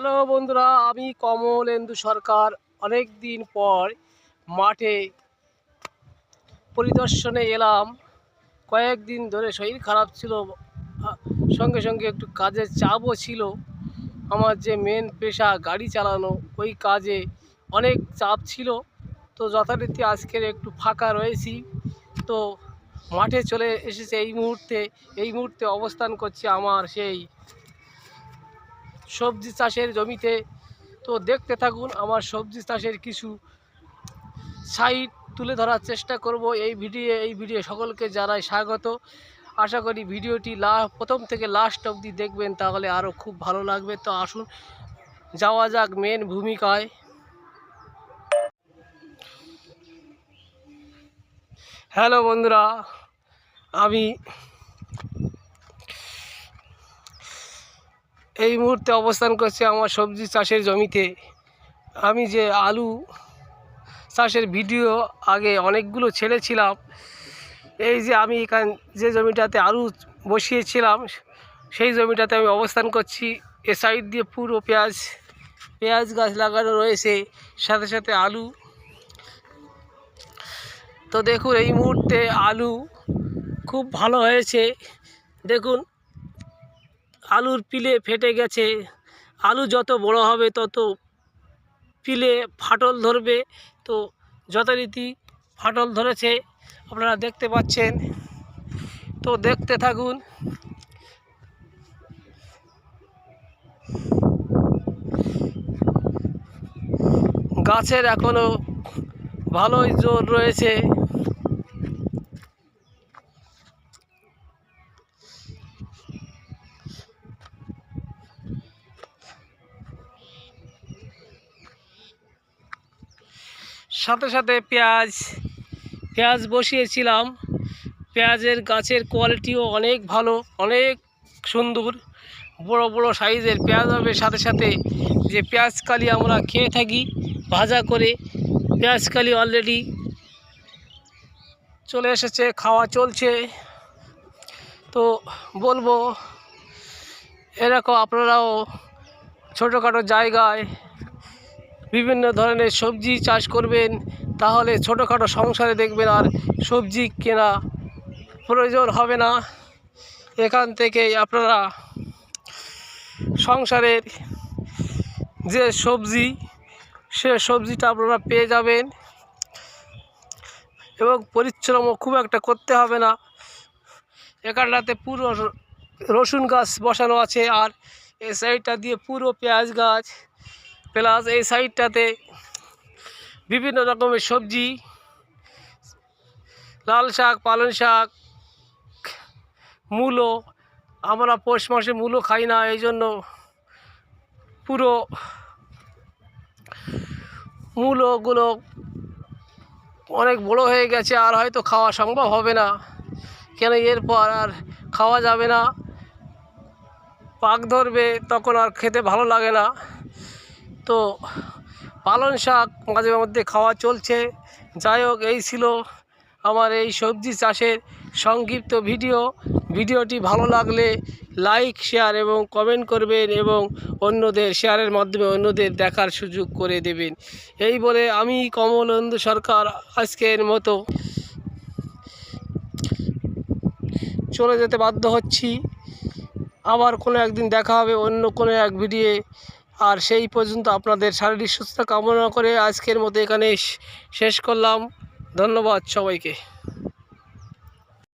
Hello বন্ধুরা, আমি কমলেন্দু সরকার। অনেক দিন পর মাঠে পরিদর্শনে এলাম। কয়েকদিন ধরে শরীর খারাপ ছিল সঙ্গে সঙ্গে একটু কাজের চাপও ছিল। আমার যে মেন পেশা গাড়ি চালানো, ওই কাজে অনেক চাপ ছিল। তো যথারীতি আজকের একটু ফাঁকা রয়েছি। তো মাঠে চলে এসেছে এই মুহূর্তে এই মুহূর্তে অবস্থান করছে আমার সেই সবজি চাষের জমিতে। তো দেখতে থাকুন, আমার সবজি চাষের কিছু সাইট তুলে ধরার চেষ্টা করব এই ভিডিও এই ভিডিও সকলকে জানাই স্বাগত। আশা করি ভিডিওটি লা, প্রথম থেকে লাস্ট অবধি দেখবেন, তাহলে আরও খুব ভালো লাগবে। তো আসুন, যাওয়া যাক মেন ভূমিকায়। হ্যালো বন্ধুরা, আমি এই মুহূর্তে অবস্থান করছে আমার সবজি চাষের জমিতে। আমি যে আলু চাষের ভিডিও আগে অনেকগুলো ছেড়েছিলাম, এই যে আমি এখান যে জমিটাতে আলু বসিয়েছিলাম, সেই জমিটাতে আমি অবস্থান করছি। এ সাইড দিয়ে পুরো পেঁয়াজ পেঁয়াজ গাছ লাগানো রয়েছে, সাথে সাথে আলু। তো দেখুন, এই মুহূর্তে আলু খুব ভালো হয়েছে। দেখুন আলুর পিলে ফেটে গেছে। আলু যত বড় হবে, তত পিলে ফাটল ধরবে। তো যথারীতি ফাটল ধরেছে, আপনারা দেখতে পাচ্ছেন। তো দেখতে থাকুন। গাছের এখনও ভালোই জোর রয়েছে। সাথে সাথে পেঁয়াজ পেঁয়াজ বসিয়েছিলাম। পেঁয়াজের গাছের কোয়ালিটিও অনেক ভালো, অনেক সুন্দর, বড় বড় সাইজের পেঁয়াজ হবে। সাথে সাথে যে পেঁয়াজ কালি আমরা খেয়ে থাকি, ভাজা করে পেঁয়াজ কালি অলরেডি চলে এসেছে, খাওয়া চলছে। তো বলব, এরকম আপনারাও ছোটোখাটো জায়গায় বিভিন্ন ধরনের সবজি চাষ করবেন, তাহলে ছোটোখাটো সংসারে দেখবেন আর সবজি কেনা প্রয়োজন হবে না। এখান থেকেই আপনারা সংসারের যে সবজি, সে সবজিটা আপনারা পেয়ে যাবেন এবং পরিশ্রমও খুব একটা করতে হবে না। এখানটাতে পুরো রসুন গাছ বসানো আছে আর এই সাইডটা দিয়ে পুরো পেঁয়াজ গাছ। প্লাস এই সাইডটাতে বিভিন্ন রকমের সবজি, লাল শাক, পালং শাক, মূলো। আমরা পৌষ মাসে মূলো খাই না, এই জন্য পুরো মূলোগুলো অনেক বড় হয়ে গেছে, আর হয়তো খাওয়া সম্ভব হবে না। কেন এরপর আর খাওয়া যাবে না। পাক ধরবে, তখন আর খেতে ভালো লাগে না। তো পালং শাক মাঝে মধ্যে খাওয়া চলছে। যাই হোক, এই ছিল আমার এই সবজি চাষের সংক্ষিপ্ত ভিডিও। ভিডিওটি ভালো লাগলে লাইক, শেয়ার এবং কমেন্ট করবেন এবং অন্যদের শেয়ারের মাধ্যমে অন্যদের দেখার সুযোগ করে দেবেন। এই বলে আমি কমলেন্দু সরকার আজকের মতো। চলে যেতে বাধ্য হচ্ছি। আবার কোনো একদিন দেখা হবে, অন্য কোনো এক ভিডিও আর সেই পর্যন্ত আপনাদের শারীরিক সুস্থতা কামনা করে আজকের মতো এখানে শেষ করলাম। ধন্যবাদ সবাইকে।